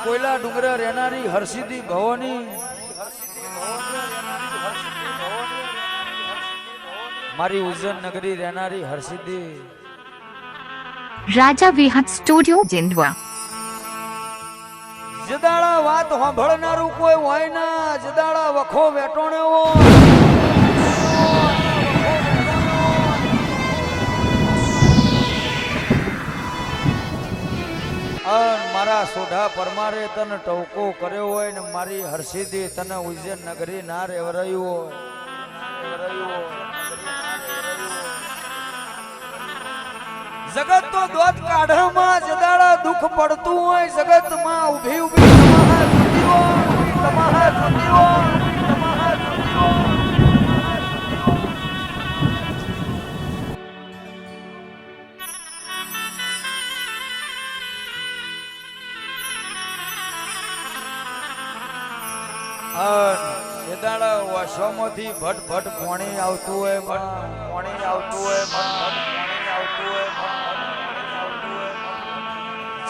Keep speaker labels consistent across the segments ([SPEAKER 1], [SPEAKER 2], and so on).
[SPEAKER 1] મારી કોયલા ડુંગરે રહેનારી હર્ષિદી ભવાની. મારી ઉજ્જૈન નગરી રહેનારી હર્ષિદી
[SPEAKER 2] રાજા વિહત સ્ટુડિયો જિંદવા.
[SPEAKER 1] જદાળા વાત સાંભળનારું કોઈ હોય ના જદાળા વખો વેટોણે મારા સોઢા પરમારે તને ટવકો કર્યો હોય ને મારી હરસિદ્ધિ તને ઉજ્જૈન નગરી ના રેવરાયું હોય. જગત તો દોત કાઢમાં જદાડા દુઃખ પડતું હોય, જગતમાં ઊભી ઊભી તમારા જુદીઓ તમારા તમારા દાડા વાસોમાંથી ભટ ભટ પાણી આવતું હોય ભટ પાણી આવતું હોય ભટ ભટ પાણી આવતું હોય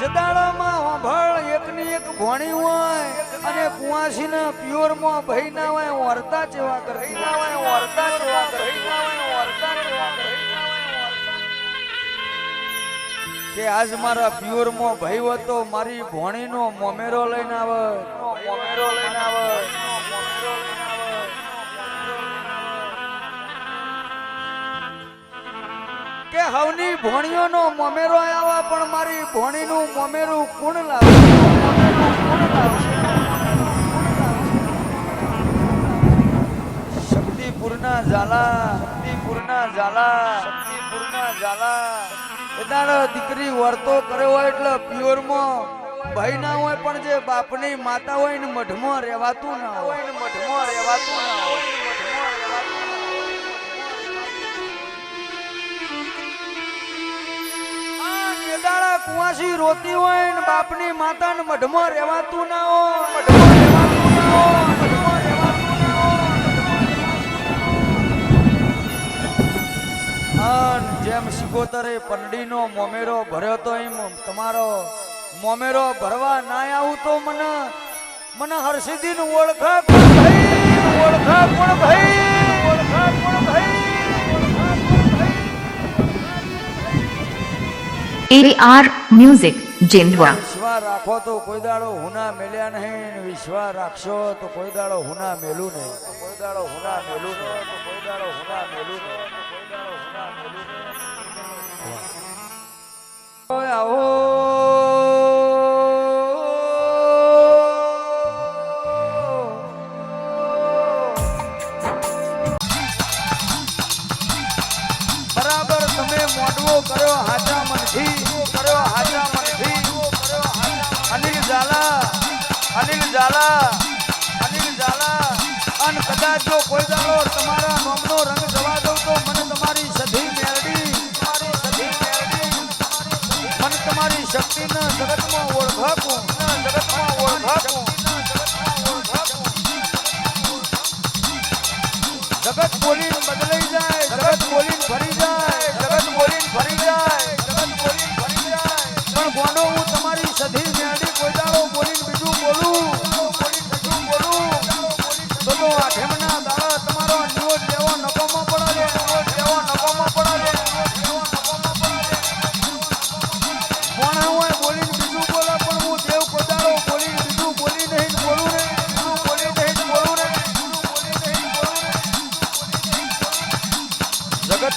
[SPEAKER 1] જદાડામાં વાંભળ એકની એક ભોણી હોય અને કુવાસીના પ્યોરમાં ભઈ હોય વર્તા જેવા કરતી હોય વર્તા જેવા કરતી કે આજ મારા પ્યોરમાં ભઈ હતો, મારી ભોણીનો મોમેરો લઈને આવે. મોમેરો લઈને કે હવની ભોણીઓનો મોમેરો આવે પણ મારી ભોણીનું મોમેરું કોણ લાવે? શક્તિપુરના ઝાલા શક્તિપુરના ઝાલા શક્તિપુરના ઝાલા દીકરી વર્તો કર્યો હોય એટલે પ્યોરમાં ભાઈ ના હોય પણ જે બાપની માતા હોય ને મઢમાં રહેવાતું ના હોય. ને મઢમાં રહેવાતું ના હોય. કુવાસી રોતી હોય ને બાપની માતા ને મઢમાં રહેવાતું ના હોય. મઢમાં રહેવાતું ના હોય જેમ સિકોતરે પંડીનો મોમેરો ભર્યો તો એમ તમારો મોમેરો ભરવા ના આવું તો મને મને હરસિદ્ધિ નું ઓળખા કોણ ભાઈ ઓળખા કોણ ભાઈ ઓળખા કોણ ભાઈ ઓળખા કોણ ભાઈ.
[SPEAKER 2] એ આર મ્યુઝિક જેન્ડવા
[SPEAKER 1] વિશ્વાસ રાખો તો કોઈ દાડો હુના મેલ્યા નહીં વિશ્વા વિશ્વાસ રાખશો તો કોઈ દાડો હુના મેલું નહીં. કોઈ દાડો હુના મેલું નહીં તો કોઈ દાડો હુના મેલું નહીં. ઝાલા અનિલ ઝાલા. અન કદાચ જો કોઈ દાડો તમારા નોમનો રંગ જવા દઉં તો મને તમારી સધી મેરડી તમારી સધી મેરડી મને તમારી શક્તિના જગતમાં ઓળખાકું જગત બોલી બદલાઈ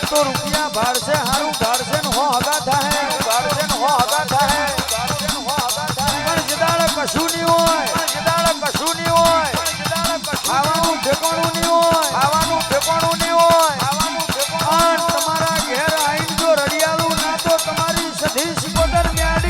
[SPEAKER 1] તો રૂપિયા ભાડશે હારું ભાડશે ને હો હગા થાય ભાડશે ને હો હગા થાય પણ જદાડે કશું નહીં હોય પણ કશું નહીં હોય ખાવાનું ઠેકાણું નહીં ખાવાનું ઠેકાણું નહીં હોય તમારા ઘેર આઈને જો રડિયાળું ના તો તમારી સધી સિકોતર મ્યાડી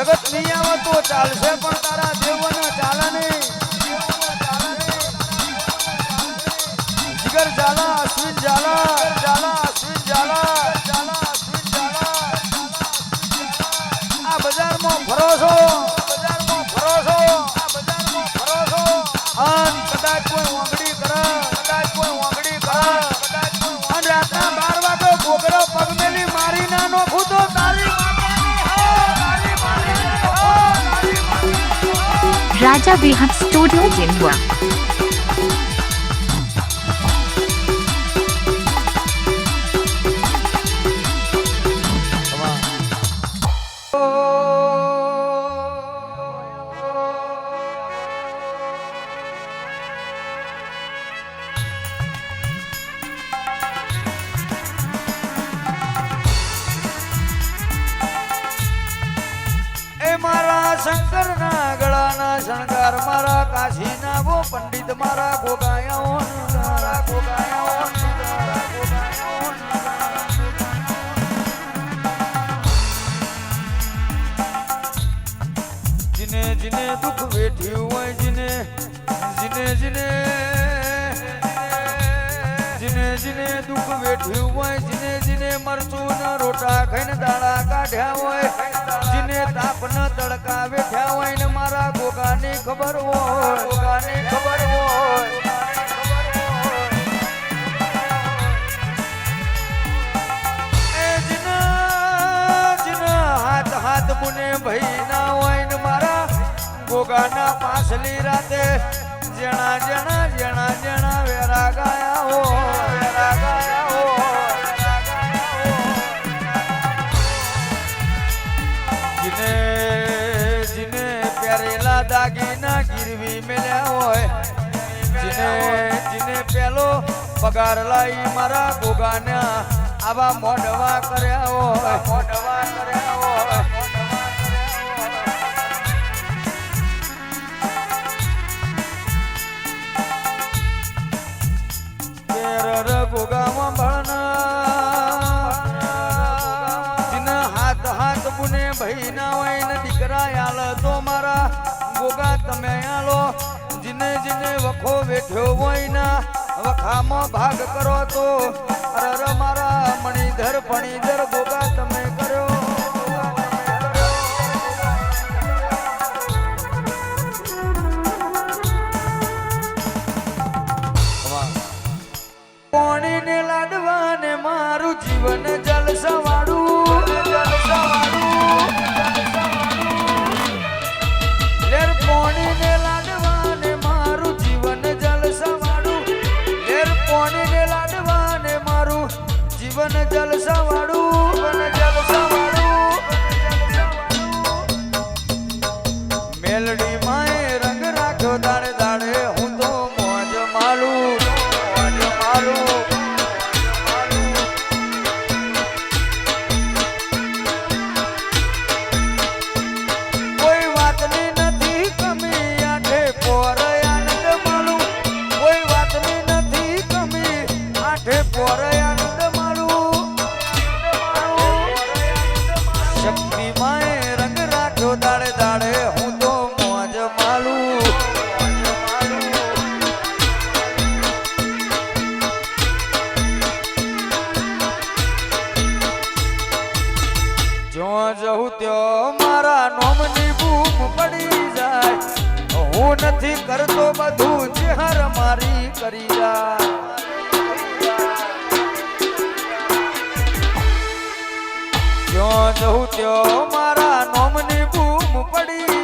[SPEAKER 1] જગત નહીં આવે તો ચાલશે પણ તારા દેવોને ચાલે નહીં જીગર ઝાલા, અશ્વિન ઝાલા ઝાલા, અશ્વિન ઝાલા ઝાલા, અશ્વિન ઝાલા. આ બજારમાં છો
[SPEAKER 2] Raja Vihab Studio Jinhua.
[SPEAKER 1] Oh. મારા શંકરના ગળાના શણગાર મારા કાશીના વો પંડિત મારા ગોગાયાઓ મારા દુઃખ વેઠ્યું હોય, જીને જીને મરચું ન રોટા ખાઈને દાડા કાઢ્યા હોય, જીને તાપ ન તડકા વેઠ્યા હોય ને મારા ગોગાની ખબર હોય, ગોગાની ખબર હોય. હાથ મુને ભઈ ના હોય ને મારા ગોગાના પાછલી રાતે જણા જણા જણા જણા વેરા ગાયા હો દાગીના મેળ્યા હોય, જીને જીને પેલો પગાર લાઈ મારા ગોગાના આવા મોઢવા કર્યા હોય. મોઢવા કર્યા હોય ગોગામાં ભણના હાથ હાથ બુને ભાઈ ના હોય ને દીકરા આલ તો મારા ગોગા તમે આલો. જીને જીને વખો બેઠ્યો હોય ના વખામાં ભાગ કરો તો. અરર મારા મણિધર, ફણીધર ગોગા ત્યો મારા નોમની બૂમ પડી જાય. હું નથી કરતો બધું ચહેર મારી કરી જાય. જ્યાં જઉં ત્યો? મારા નોમની બૂમ પડી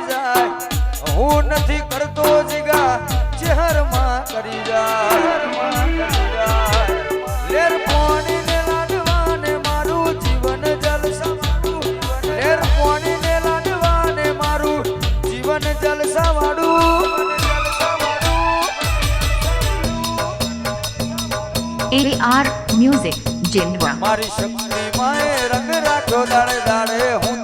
[SPEAKER 2] Music Jindwa.
[SPEAKER 1] મારી શક્તિ માય રંગ રાખ્યો દાડે દાડે હું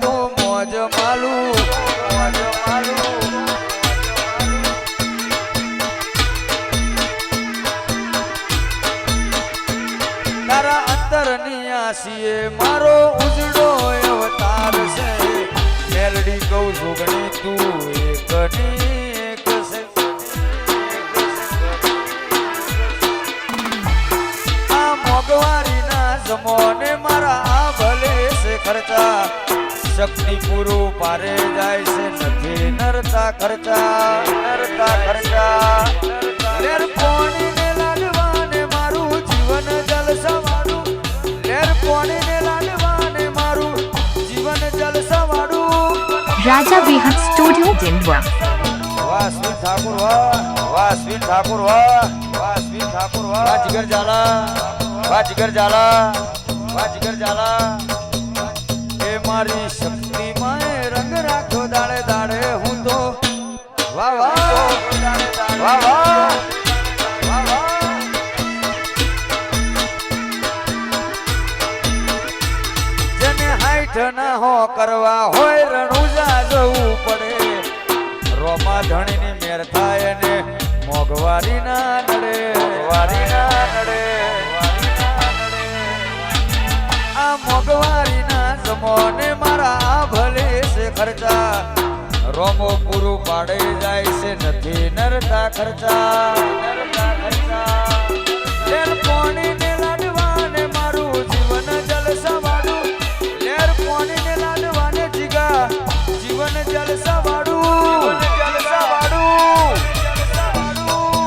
[SPEAKER 1] ખર્ચા શક્તિ પૂરું પારે જાય છે નથી નરતા ખર્ચા. નરતા ખર્ચા. પોણીને લાડવાને મારું જીવન જલસવાળું લેર પોણીને લાડવાને મારું જીવન જલસવાળું
[SPEAKER 2] રાજા વિહત સ્ટુડિયો જિંદવા
[SPEAKER 1] વાહ શ્રી ઠાકુર વાહ વાહ શ્રી ઠાકુર વાહ વાહ શ્રી ઠાકુર વાહ જીગર ઝાલા વાહ જીગર ઝાલા વાહ જીગર ઝાલા. મારી શક્તિ માં રંગ રાખો, દાડે દાડે હું તો વાહ વાહ વાહ વાહ કરવા હોય રણુજા જવું પડે. રોમા ધણીની મેર થાય ને મોઘવારી ના ના મારા ભલે છે ખર્ચા? રોમો પૂરું પાડે જાય છે, નથી નરતા ખર્ચા. નરતા ખર્ચા પોણી ને લાડવાને મારું જીવન જલસવાળું લેર પોણી ને લાડવાને જીગા, જીવન જલસવાળું જલસવાળું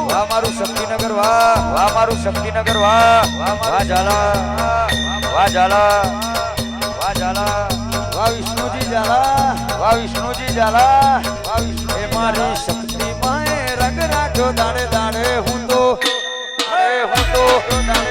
[SPEAKER 1] વાહ મારું શક્તિનગર, વાહ વાહ મારું શક્તિનગર, વાહ. વાહ ઝાલા વાહ ઝાલા. વા વિષ્ણુજી ઝાલા વા વિષ્ણુજી ઝાલા વા વિષ્ણુ એ મારી શક્તિ માં રંગ રાખ્યો દાડે દાડે હું તો હું તો.